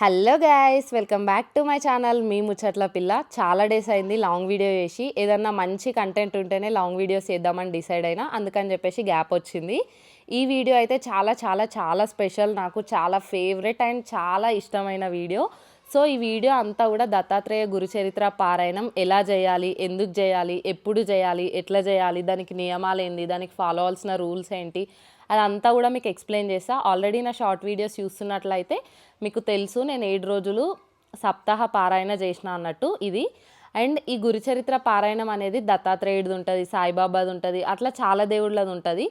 Hello guys welcome back to my channel. మీ ముచ్చట్ల పిల్ల. చాలా డేస్ అయింది లాంగ్ వీడియో చేసి. ఏదన్నా మంచి కంటెంట్ ఉంటేనే లాంగ్ వీడియోస్ చేద్దామని డిసైడ్ అయినా. అందుకని చెప్పేసి గ్యాప్ వచ్చింది. ఈ వీడియో అయితే చాలా చాలా చాలా స్పెషల్ నాకు చాలా ఫేవరెట్ అండ్ చాలా ఇష్టమైన వీడియో. సో ఈ వీడియో అంతా కూడా దత్తాత్రేయ గురుచరిత్ర పారాయణం ఎలా చేయాలి ఎందుకు చేయాలి ఎప్పుడు చేయాలి ఎట్లా చేయాలి దానికి నియమాలు ఏంది దానికి ఫాలో అవ్వాల్సిన రూల్స్ ఏంటి అదంతా కూడా మీకు ఎక్స్ప్లెయిన్ చేస్తా. ఆల్రెడీ నా షార్ట్ వీడియోస్ చూస్తున్నట్లయితే మీకు తెలుసు నేను ఏడు రోజులు సప్తాహ పారాయణ చేసిన అన్నట్టు ఇది. అండ్ ఈ గురుచరిత్ర పారాయణం అనేది దత్తాత్రేయుడిది ఉంటుంది సాయిబాబాది ఉంటుంది అట్లా చాలా దేవుళ్ళది ఉంటుంది.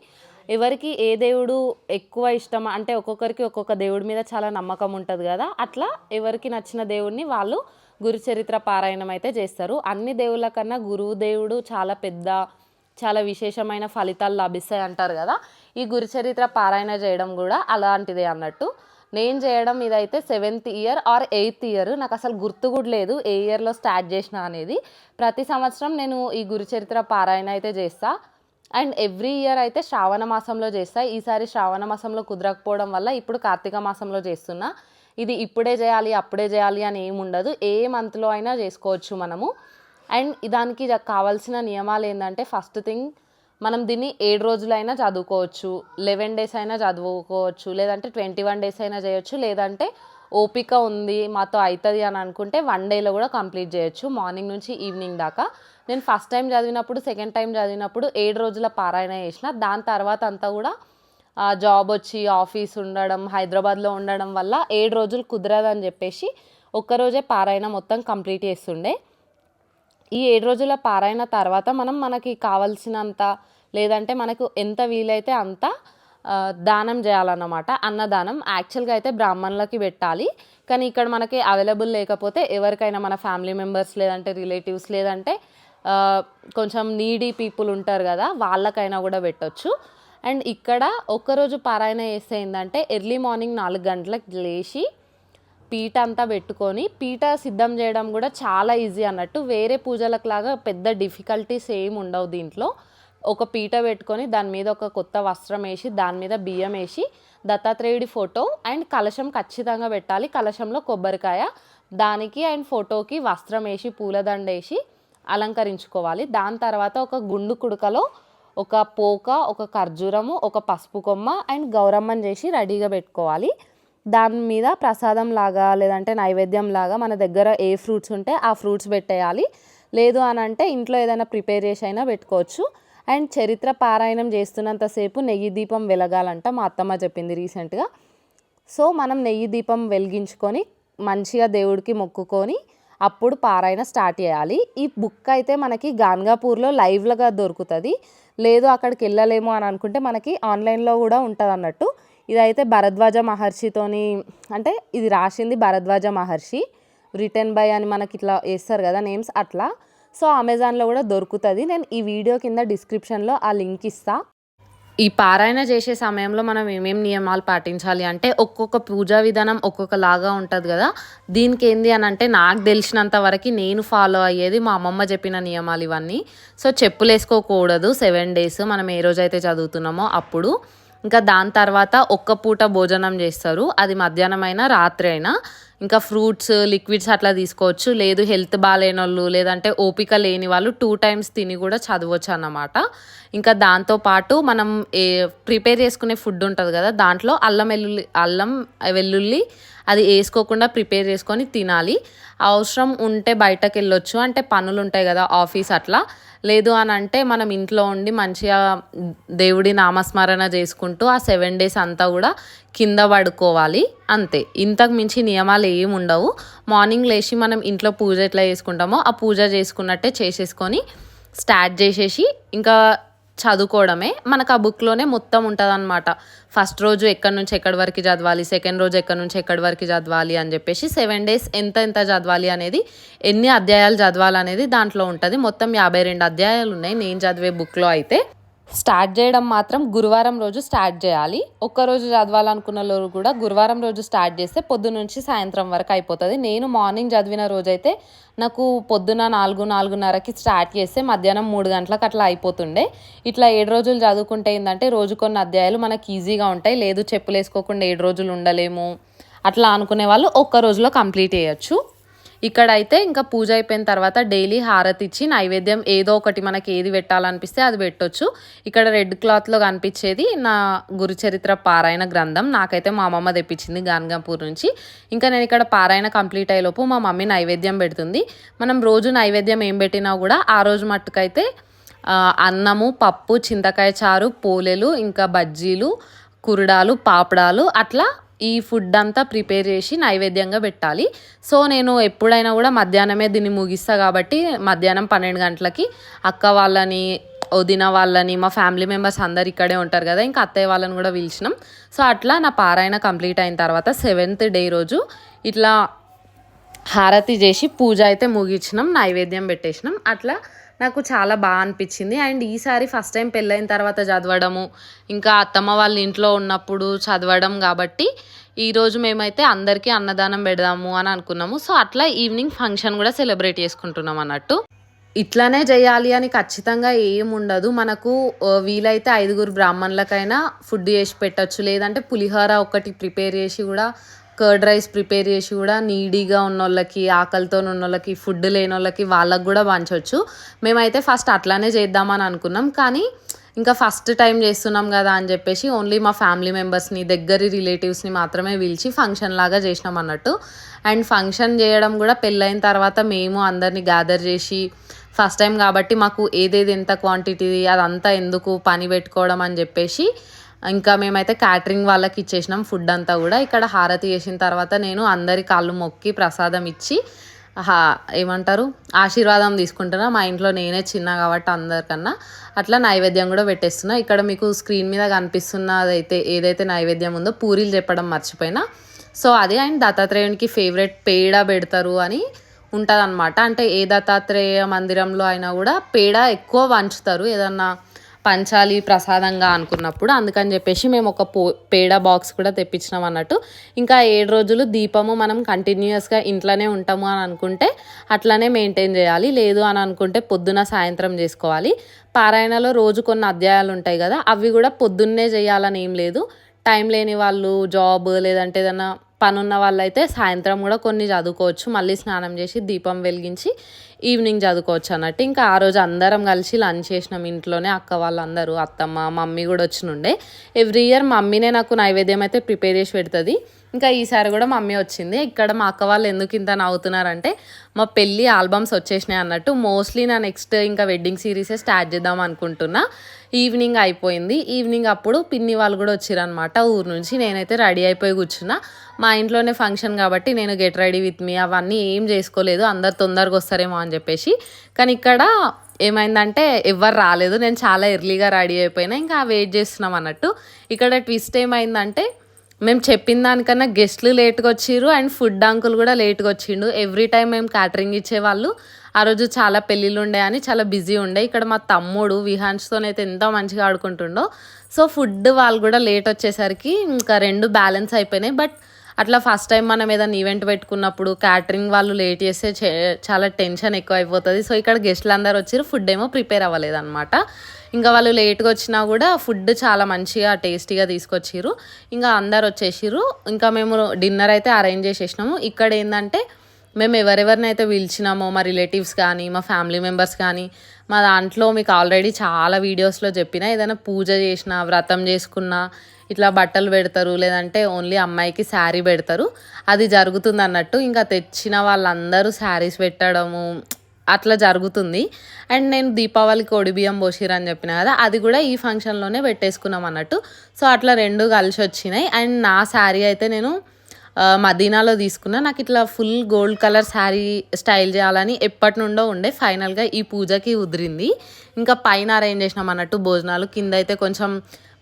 ఎవరికి ఏ దేవుడు ఎక్కువ ఇష్టం అంటే ఒక్కొక్కరికి ఒక్కొక్క దేవుడి మీద చాలా నమ్మకం ఉంటుంది కదా. అట్లా ఎవరికి నచ్చిన దేవుడిని వాళ్ళు గురుచరిత్ర పారాయణం అయితే చేస్తారు. అన్ని దేవుళ్ళ కన్నా గురువు దేవుడు చాలా పెద్ద చాలా విశేషమైన ఫలితాలు లభిస్తాయి అంటారు కదా. ఈ గురుచరిత్ర పారాయణ చేయడం కూడా అలాంటిదే అన్నట్టు. నేను చేయడం ఇదైతే seventh year or eighth year. నాకు అసలు గుర్తు కూడా లేదు ఏ ఇయర్లో స్టార్ట్ చేసిన అనేది. ప్రతి సంవత్సరం నేను ఈ గురుచరిత్ర పారాయణ అయితే చేస్తాను అండ్ ఎవ్రీ ఇయర్ అయితే శ్రావణ మాసంలో చేస్తా. ఈసారి శ్రావణ మాసంలో కుదరకపోవడం వల్ల ఇప్పుడు కార్తీక మాసంలో చేస్తున్నా. ఇది ఇప్పుడే చేయాలి అప్పుడే చేయాలి అని ఏమి ఉండదు. ఏ మంత్లో అయినా చేసుకోవచ్చు మనము. అండ్ దానికి కావాల్సిన నియమాలు ఏంటంటే ఫస్ట్ థింగ్ మనం దీన్ని ఏడు రోజులైనా చదువుకోవచ్చు. లెవెన్ డేస్ అయినా చదువుకోవచ్చు. లేదంటే ట్వంటీ వన్ డేస్ అయినా చేయొచ్చు. లేదంటే ఓపిక ఉంది మాతో అవుతుంది అని అనుకుంటే వన్ డేలో కూడా కంప్లీట్ చేయొచ్చు. మార్నింగ్ నుంచి ఈవినింగ్ దాకా. నేను ఫస్ట్ టైం చదివినప్పుడు సెకండ్ టైం చదివినప్పుడు ఏడు రోజుల పారాయణ చేసిన. దాని తర్వాత అంతా కూడా జాబ్ వచ్చి ఆఫీస్ ఉండడం హైదరాబాద్లో ఉండడం వల్ల ఏడు రోజులు కుదరదని చెప్పేసి ఒక్కరోజే పారాయణ మొత్తం కంప్లీట్ చేస్తుండే. ఈ ఏడు రోజుల పారాయణ తర్వాత మనం మనకి కావలసినంత లేదంటే మనకు ఎంత వీలైతే అంత దానం చేయాలన్నమాట. అన్నదానం యాక్చువల్గా అయితే బ్రాహ్మణులకి పెట్టాలి. కానీ ఇక్కడ మనకి అవైలబుల్ లేకపోతే ఎవరికైనా మన ఫ్యామిలీ మెంబర్స్ లేదంటే రిలేటివ్స్ లేదంటే కొంచెం నీడీ పీపుల్ ఉంటారు కదా వాళ్ళకైనా కూడా పెట్టొచ్చు. అండ్ ఇక్కడ ఒక్కరోజు పారాయణ చేస్తే ఏంటంటే ఎర్లీ మార్నింగ్ నాలుగు గంటలకు లేచి పీట అంతా పెట్టుకొని పీట సిద్ధం చేయడం కూడా చాలా ఈజీ అన్నట్టు. వేరే పూజలకు లాగా పెద్ద డిఫికల్టీస్ ఏమి ఉండవు దీంట్లో. ఒక పీట పెట్టుకొని దాని మీద ఒక కొత్త వస్త్రం వేసి దాని మీద బియ్యం వేసి దత్తాత్రేయుడి ఫోటో అండ్ కలశం ఖచ్చితంగా పెట్టాలి. కలశంలో కొబ్బరికాయ దానికి అండ్ ఫోటోకి వస్త్రం వేసి పూలదండ వేసి అలంకరించుకోవాలి. దాని తర్వాత ఒక గుండు కుడుకలో ఒక పోక ఒక ఖర్జూరము ఒక పసుపు కొమ్మ అండ్ గౌరమ్మని చేసి రెడీగా పెట్టుకోవాలి. దాని మీద ప్రసాదం లాగా లేదంటే నైవేద్యం లాగా మన దగ్గర ఏ ఫ్రూట్స్ ఉంటే ఆ ఫ్రూట్స్ పెట్టేయాలి. లేదు అని అంటే ఇంట్లో ఏదైనా ప్రిపేర్ చేసి అయినా పెట్టుకోవచ్చు. అండ్ చరిత్ర పారాయణం చేస్తున్నంతసేపు నెయ్యి దీపం వెలగాలంట మా అత్తమ్మ చెప్పింది రీసెంట్గా. సో మనం నెయ్యి దీపం వెలిగించుకొని మంచిగా దేవుడికి మొక్కుకొని అప్పుడు పారాయణ స్టార్ట్ చేయాలి. ఈ బుక్ అయితే మనకి గాన్గాపూర్లో లైవ్లుగా దొరుకుతుంది. లేదు అక్కడికి వెళ్ళలేము అని అనుకుంటే మనకి ఆన్లైన్లో కూడా ఉంటుంది అన్నట్టు ఇదైతే భరద్వాజ మహర్షితోని అంటే ఇది రాసింది భరద్వాజ మహర్షి రిటర్న్ బై అని మనకి ఇట్లా వేస్తారు కదా నేమ్స్ అట్లా. సో అమెజాన్లో కూడా దొరుకుతుంది. నేను ఈ వీడియో కింద డిస్క్రిప్షన్లో ఆ లింక్ ఇస్తా. ఈ పారాయణ చేసే సమయంలో మనం ఏమేమి నియమాలు పాటించాలి అంటే ఒక్కొక్క పూజా విధానం ఒక్కొక్కలాగా ఉంటుంది కదా. దీనికి ఏంది అని అంటే నాకు తెలిసినంత వరకు నేను ఫాలో అయ్యేది మా అమ్మమ్మ చెప్పిన నియమాలు ఇవన్నీ. సో చెప్పులు వేసుకోకూడదు సెవెన్ డేస్ మనం ఏ రోజైతే చదువుతున్నామో అప్పుడు. ఇంకా దాని తర్వాత ఒక్క పూట భోజనం చేస్తారు. అది మధ్యాహ్నం అయినా రాత్రి అయినా. ఇంకా ఫ్రూట్స్ లిక్విడ్స్ అట్లా తీసుకోవచ్చు. లేదు హెల్త్ బాగాలేని వాళ్ళు లేదంటే ఓపిక లేని వాళ్ళు టూ టైమ్స్ తిని కూడా చదవచ్చు అన్నమాట. ఇంకా దాంతోపాటు మనం ఏ ప్రిపేర్ చేసుకునే ఫుడ్ ఉంటుంది కదా దాంట్లో అల్లం వెల్లుల్లి అల్లం వెల్లుల్లి అది వేసుకోకుండా ప్రిపేర్ చేసుకొని తినాలి. అవసరం ఉంటే బయటకు వెళ్ళొచ్చు అంటే పనులు ఉంటాయి కదా ఆఫీస్ అట్లా. లేదు అని అంటే మనం ఇంట్లో ఉండి మంచిగా దేవుడి నామస్మరణ చేసుకుంటూ ఆ సెవెన్ డేస్ అంతా కూడా కింద పడుకోవాలి. అంతే. ఇంతకు మించి నియమాలు ఏమి ఉండవు. మార్నింగ్ లేచి మనం ఇంట్లో పూజ ఎట్లా చేసుకుంటామో ఆ పూజ చేసుకున్నట్టే చేసేసుకొని స్టార్ట్ చేసేసి ఇంకా చదువుకోవడమే మనకు ఆ బుక్లోనే మొత్తం ఉంటుంది అనమాట ఫస్ట్ రోజు ఎక్కడి నుంచి ఎక్కడి వరకు చదవాలి సెకండ్ రోజు ఎక్కడి నుంచి ఎక్కడి వరకు చదవాలి అని చెప్పేసి సెవెన్ డేస్ ఎంత ఎంత చదవాలి అనేది ఎన్ని అధ్యాయాలు చదవాలి అనేది దాంట్లో ఉంటుంది. మొత్తం యాభై రెండు అధ్యాయాలు ఉన్నాయి. నేను చదివే బుక్లో అయితే స్టార్ట్ చేయడం మాత్రం గురువారం రోజు స్టార్ట్ చేయాలి. ఒక్కరోజు చదవాలనుకున్న వాళ్ళు కూడా గురువారం రోజు స్టార్ట్ చేస్తే పొద్దు నుంచి సాయంత్రం వరకు అయిపోతుంది. నేను మార్నింగ్ చదివిన రోజైతే నాకు పొద్దున నాలుగు నాలుగున్నరకి స్టార్ట్ చేస్తే మధ్యాహ్నం మూడు గంటలకు అట్లా అయిపోతుండే. ఇట్లా ఏడు రోజులు చదువుకుంటే ఏంటంటే రోజు కొన్ని అధ్యాయాలు మనకి ఈజీగా ఉంటాయి. లేదు చెప్పులు వేసుకోకుండా ఏడు రోజులు ఉండలేము. అట్లా అనుకునే వాళ్ళు ఒక్క రోజులో కంప్లీట్ చేయొచ్చు. ఇక్కడ అయితే ఇంకా పూజ అయిపోయిన తర్వాత డైలీ హారతి ఇచ్చి నైవేద్యం ఏదో ఒకటి మనకి ఏది పెట్టాలనిపిస్తే అది పెట్టొచ్చు. ఇక్కడ రెడ్ క్లాత్లో కనిపించేది నా గురుచరిత్ర పారాయణ గ్రంథం. నాకైతే మా అమ్మమ్మ తెప్పించింది గాన్గాపూర్ నుంచి. ఇంకా నేను ఇక్కడ పారాయణ కంప్లీట్ అయ్యేలోపు మా మమ్మీ నైవేద్యం పెడుతుంది. మనం రోజు నైవేద్యం ఏం పెట్టినా కూడా ఆ రోజు మట్టుకైతే అన్నము పప్పు చింతకాయ చారు పోలేలు ఇంకా బజ్జీలు కురుడాలు పాపడాలు అట్లా ఈ ఫుడ్ అంతా ప్రిపేర్ చేసి నైవేద్యంగా పెట్టాలి. సో నేను ఎప్పుడైనా కూడా మధ్యాహ్నమే దీన్ని ముగిస్తా కాబట్టి మధ్యాహ్నం పన్నెండు గంటలకి అక్క వాళ్ళని వదిన వాళ్ళని మా ఫ్యామిలీ మెంబర్స్ అందరు ఇక్కడే ఉంటారు కదా ఇంకా అత్తయ్య వాళ్ళని కూడా పిలిచినాం. సో అట్లా నా పారాయణ కంప్లీట్ అయిన తర్వాత సెవెంత్ డే రోజు ఇట్లా హారతి చేసి పూజ అయితే ముగించినాం నైవేద్యం పెట్టేసినాం. అట్లా నాకు చాలా బాగా అనిపించింది. అండ్ ఈసారి ఫస్ట్ టైం పెళ్ళైన తర్వాత చదవడము ఇంకా అత్తమ్మ వాళ్ళ ఇంట్లో ఉన్నప్పుడు చదవడం కాబట్టి ఈరోజు మేమైతే అందరికీ అన్నదానం పెడదాము అని అనుకున్నాము. సో అట్లా ఈవినింగ్ ఫంక్షన్ కూడా సెలబ్రేట్ చేసుకుంటున్నాం అన్నట్టు. ఇట్లానే చేయాలి అని ఖచ్చితంగా ఏం ఉండదు. మనకు వీలైతే ఐదుగురు బ్రాహ్మణులకైనా ఫుడ్ చేసి పెట్టచ్చు. లేదంటే పులిహోర ఒకటి ప్రిపేర్ చేసి కూడా కర్డ్ రైస్ ప్రిపేర్ చేసి కూడా నీడీగా ఉన్న వాళ్ళకి ఆకలితో ఉన్న వాళ్ళకి ఫుడ్ లేని వాళ్ళకి వాళ్ళకి కూడా పంచవచ్చు మేమైతే ఫస్ట్ అట్లానే చేద్దామని అనుకున్నాం. కానీ ఇంకా ఫస్ట్ టైం చేస్తున్నాం కదా అని చెప్పేసి ఓన్లీ మా ఫ్యామిలీ మెంబర్స్ని దగ్గరి రిలేటివ్స్ని మాత్రమే పిలిచి ఫంక్షన్ లాగా చేసినాం అన్నట్టు. అండ్ ఫంక్షన్ చేయడం కూడా పెళ్ళైన తర్వాత మేము అందరినీ గ్యాదర్ చేసి ఫస్ట్ టైం కాబట్టి మాకు ఏదేది ఎంత క్వాంటిటీ అదంతా ఎందుకు పని పెట్టుకోవడం అని చెప్పేసి ఇంకా మేమైతే క్యాటరింగ్ వాళ్ళకి ఇచ్చేసినాం ఫుడ్ అంతా కూడా. ఇక్కడ హారతి చేసిన తర్వాత నేను అందరి కాళ్ళు మొక్కి ప్రసాదం ఇచ్చి హా ఏమంటారు ఆశీర్వాదం తీసుకుంటున్నా. మా ఇంట్లో నేనే చిన్న కాబట్టి అందరికన్నా అట్లా నైవేద్యం కూడా పెట్టేస్తున్నా. ఇక్కడ మీకు స్క్రీన్ మీద కనిపిస్తున్నదైతే ఏదైతే నైవేద్యం ఉందో పూరీలు చెప్పడం మర్చిపోయినా. సో అది అండ్ దత్తాత్రేయునికి ఫేవరెట్ పేడ పెడతారు అని ఉంటుంది అంటే ఏ దత్తాత్రేయ మందిరంలో అయినా కూడా పేడ ఎక్కువ వంచుతారు. ఏదన్నా పంచాలి ప్రసాదంగా అనుకున్నప్పుడు అందుకని చెప్పేసి మేము ఒక పో పేడ బాక్స్ కూడా తెప్పించినాం అన్నట్టు. ఇంకా ఏడు రోజులు దీపము మనం కంటిన్యూస్గా ఇంట్లోనే ఉంటాము అని అనుకుంటే అట్లనే మెయింటైన్ చేయాలి. లేదు అని అనుకుంటే పొద్దున సాయంత్రం చేసుకోవాలి. పారాయణలో రోజు కొన్ని అధ్యాయాలు ఉంటాయి కదా అవి కూడా పొద్దున్నే చేయాలని ఏం లేదు. టైం లేని వాళ్ళు జాబ్ లేదంటే ఏదైనా పనున్న వాళ్ళైతే సాయంత్రం కూడా కొన్ని చదువుకోవచ్చు. మళ్ళీ స్నానం చేసి దీపం వెలిగించి ఈవినింగ్ చదువుకోవచ్చు అన్నట్టు. ఇంకా ఆ రోజు అందరం కలిసి లంచ్ చేసినాం ఇంట్లోనే అక్క వాళ్ళందరూ అత్తమ్మ మమ్మీ కూడా వచ్చినుండే. ఎవ్రీ ఇయర్ మమ్మీనే నాకు నైవేద్యం అయితే ప్రిపేర్ చేసి పెడుతుంది. ఇంకా ఈసారి కూడా మమ్మీ వచ్చింది. ఇక్కడ మా అక్క వాళ్ళు ఎందుకు ఇంత నవ్వుతున్నారంటే మా పెళ్ళి ఆల్బమ్స్ వచ్చేసినాయి అన్నట్టు. మోస్ట్లీ నా నెక్స్ట్ ఇంకా వెడ్డింగ్ సిరీసే స్టార్ట్ చేద్దాం అనుకుంటున్నా. ఈవినింగ్ అయిపోయింది. ఈవినింగ్ అప్పుడు పిన్ని వాళ్ళు కూడా వచ్చారనమాట ఊరు నుంచి. నేనైతే రెడీ అయిపోయి కూర్చున్నా. మా ఇంట్లోనే ఫంక్షన్ కాబట్టి నేను గెట్ రెడీ విత్ మీ అవన్నీ ఏం చేసుకోలేదు. అందరు తొందరగా వస్తారేమో అని చెప్పేసి. కానీ ఇక్కడ ఏమైందంటే ఎవ్వరు రాలేదు. నేను చాలా ఎర్లీగా రెడీ అయిపోయినా. ఇంకా వెయిట్ చేస్తున్నాం అన్నట్టు. ఇక్కడ ట్విస్ట్ ఏమైందంటే మేము చెప్పిన దానికన్నా గెస్ట్లు లేట్గా వచ్చిర్రు అండ్ ఫుడ్ అంకుల్ కూడా లేట్గా వచ్చిండు. ఎవ్రీ టైం మేము క్యాటరింగ్ ఇచ్చేవాళ్ళు ఆ రోజు చాలా పెళ్ళిళ్ళు ఉండే అని చాలా బిజీ ఉండే. ఇక్కడ మా తమ్ముడు విహాన్స్తోనైతే ఎంత మంచిగా ఆడుకుంటుండో. సో ఫుడ్ వాళ్ళు కూడా లేట్ వచ్చేసరికి ఇంకా రెండు బ్యాలెన్స్ అయిపోయినాయి. బట్ అట్లా ఫస్ట్ టైం మనం ఏదైనా ఈవెంట్ పెట్టుకున్నప్పుడు క్యాటరింగ్ వాళ్ళు లేట్ చేస్తే చాలా టెన్షన్ ఎక్కువ అయిపోతుంది. సో ఇక్కడ గెస్ట్లు అందరు వచ్చారు ఫుడ్ ఏమో ప్రిపేర్ అవ్వలేదు అనమాట ఇంకా వాళ్ళు లేట్గా వచ్చినా కూడా ఫుడ్ చాలా మంచిగా టేస్టీగా తీసుకొచ్చిర్రు. ఇంకా అందరు వచ్చేసిర్రు. ఇంకా మేము డిన్నర్ అయితే అరేంజ్ చేసేసినాము. ఇక్కడ ఏంటంటే మేము ఎవరెవరినైతే పిలిచినామో మా రిలేటివ్స్ కానీ మా ఫ్యామిలీ మెంబర్స్ కానీ మా దాంట్లో మీకు ఆల్రెడీ చాలా వీడియోస్లో చెప్పిన ఏదైనా పూజ చేసిన వ్రతం చేసుకున్నా ఇట్లా బట్టలు పెడతారు లేదంటే ఓన్లీ అమ్మాయికి శారీ పెడతారు. అది జరుగుతుంది అన్నట్టు ఇంకా తెచ్చిన వాళ్ళందరూ శారీస్ పెట్టడము అట్లా జరుగుతుంది. అండ్ నేను దీపావళికి ఒడిబియ్యం బియ్యం అని చెప్పిన కదా అది కూడా ఈ ఫంక్షన్లోనే పెట్టేసుకున్నాం అన్నట్టు. సో అట్లా రెండు కలిసి వచ్చినాయి అండ్ నా శారీ అయితే నేను మదీనాలో తీసుకున్నా. నాకు ఇట్లా full gold colour sari style చేయాలని ఎప్పటి నుండో ఉండే. ఫైనల్గా ఈ పూజకి ఉదిరింది. ఇంకా పైన అరేంజ్ చేసినాం అన్నట్టు భోజనాలు. కింద అయితే కొంచెం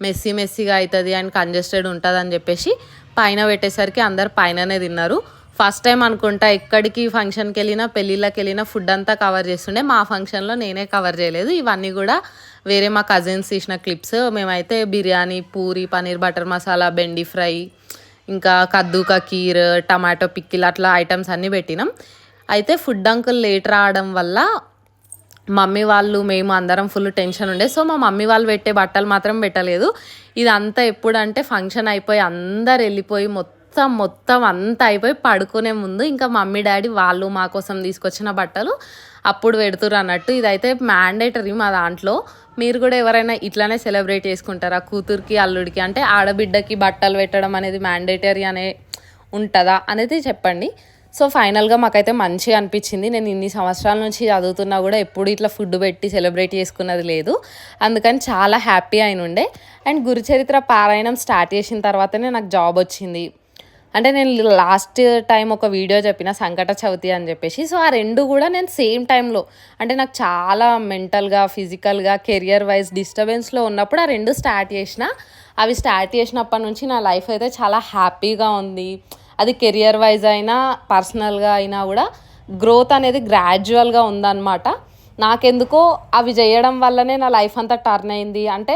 మెస్సీ మెస్సీగా అవుతుంది అండ్ కంజెస్టెడ్ ఉంటుంది అని చెప్పేసి పైన పెట్టేసరికి అందరు పైననే తిన్నారు. ఫస్ట్ టైం అనుకుంటా ఎక్కడికి ఫంక్షన్కి వెళ్ళినా పెళ్ళిళ్ళకి వెళ్ళినా ఫుడ్ అంతా కవర్ చేస్తుండే. మా ఫంక్షన్లో నేనే కవర్ చేయలేదు. ఇవన్నీ కూడా వేరే మా కజిన్స్ తీసిన క్లిప్స్ మేమైతే బిర్యానీ పూరి పనీర్ బటర్ మసాలా బెండి ఫ్రై ఇంకా కద్దుకా కీర్ టమాటో పిక్కిల్ అట్లా ఐటమ్స్ అన్నీ పెట్టినాం. అయితే ఫుడ్ అంకుల్ లేట్ రావడం వల్ల మమ్మీ వాళ్ళు మేము అందరం ఫుల్ టెన్షన్ ఉండే. సో మా మమ్మీ వాళ్ళు పెట్టే బట్టలు మాత్రం పెట్టలేదు. ఇదంతా ఎప్పుడంటే ఫంక్షన్ అయిపోయి అందరు వెళ్ళిపోయి మొత్తం మొత్తం మొత్తం అంతా అయిపోయి పడుకునే ముందు ఇంకా మమ్మీ డాడీ వాళ్ళు మా కోసం తీసుకొచ్చిన బట్టలు అప్పుడు పెడుతురు అన్నట్టు. ఇదైతే మ్యాండేటరీ మా దాంట్లో. మీరు కూడా ఎవరైనా ఇట్లానే సెలబ్రేట్ చేసుకుంటారా? కూతురికి అల్లుడికి అంటే ఆడబిడ్డకి బట్టలు పెట్టడం అనేది మ్యాండేటరీ అనే ఉంటుందా అనేది చెప్పండి. సో ఫైనల్గా మాకైతే మంచిగా అనిపించింది. నేను ఇన్ని సంవత్సరాల నుంచి చదువుతున్నా కూడా ఎప్పుడు ఇట్లా ఫుడ్ పెట్టి సెలబ్రేట్ చేసుకున్నది లేదు. అందుకని చాలా హ్యాపీ అయిన ఉండే. అండ్ గురుచరిత్ర పారాయణం స్టార్ట్ చేసిన తర్వాతనే నాకు జాబ్ వచ్చింది. అంటే నేను లాస్ట్ టైం ఒక వీడియో చెప్పిన సంకట చవితి అని చెప్పేసి సో ఆ రెండు కూడా నేను సేమ్ టైంలో అంటే నాకు చాలా మెంటల్గా ఫిజికల్గా కెరియర్ వైజ్ డిస్టర్బెన్స్లో ఉన్నప్పుడు ఆ రెండు స్టార్ట్ చేసిన. అవి స్టార్ట్ చేసినప్పటి నుంచి నా లైఫ్ అయితే చాలా హ్యాపీగా ఉంది. అది కెరియర్ వైజ్ అయినా పర్సనల్గా అయినా కూడా గ్రోత్ అనేది గ్రాడ్యువల్గా ఉందన్నమాట. నాకెందుకో అవి చేయడం వల్లనే నా లైఫ్ అంతా టర్న్ అయింది. అంటే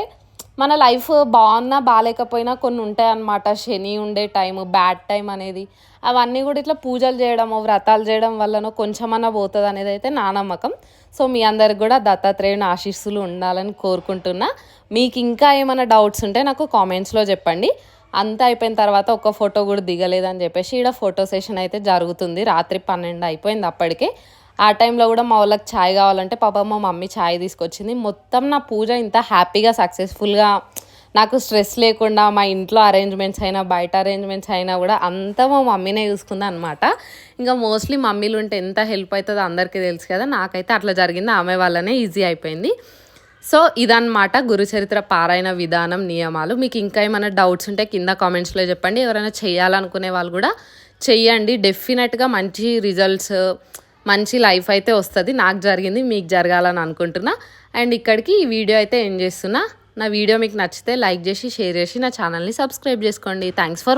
మన లైఫ్ బాగున్నా బాగాలేకపోయినా కొన్ని ఉంటాయి అన్నమాట శని ఉండే టైం బ్యాడ్ టైం అనేది. అవన్నీ కూడా ఇట్లా పూజలు చేయడము వ్రతాలు చేయడం వల్లనో కొంచెమన్నా పోతుంది అనేది అయితే నా నమ్మకం. సో మీ అందరికి కూడా దత్తాత్రేయుని ఆశీస్సులు ఉండాలని కోరుకుంటున్నా. మీకు ఇంకా ఏమైనా డౌట్స్ ఉంటే నాకు కామెంట్స్లో చెప్పండి. అంతా అయిపోయిన తర్వాత ఒక్క ఫోటో కూడా దిగలేదని చెప్పేసి ఇక్కడ ఫోటో సెషన్ అయితే జరుగుతుంది. రాత్రి పన్నెండు అయిపోయింది అప్పటికే. ఆ టైంలో కూడా మా వాళ్ళకి ఛాయ్ కావాలంటే పాప మా మమ్మీ ఛాయ్ తీసుకొచ్చింది. మొత్తం నా పూజ ఇంత హ్యాపీగా సక్సెస్ఫుల్గా నాకు స్ట్రెస్ లేకుండా మా ఇంట్లో అరేంజ్మెంట్స్ అయినా బయట అరేంజ్మెంట్స్ అయినా కూడా అంతా మా మమ్మీనే చూసుకుంది అనమాట ఇంకా మోస్ట్లీ మమ్మీలు ఉంటే ఎంత హెల్ప్ అవుతుందో అందరికీ తెలుసు కదా. నాకైతే అట్లా జరిగింది. ఆమె వల్లనే ఈజీ అయిపోయింది. సో ఇదన్నమాట గురుచరిత్ర పారాయణ విధానం నియమాలు. మీకు ఇంకా ఏమైనా డౌట్స్ ఉంటే కింద కామెంట్స్లో చెప్పండి. ఎవరైనా చేయాలనుకునే వాళ్ళు కూడా చెయ్యండి. డెఫినెట్గా మంచి రిజల్ట్స్ మంచి లైఫ్ అయితే వస్తుంది. నాకు జరిగింది మీకు జరగాలని అనుకుంటున్నా. అండ్ ఇక్కడికి ఈ వీడియో అయితే ఏం చేస్తున్నా. నా వీడియో మీకు నచ్చితే లైక్ చేసి షేర్ చేసి నా ఛానల్ని సబ్స్క్రైబ్ చేసుకోండి. Thanks for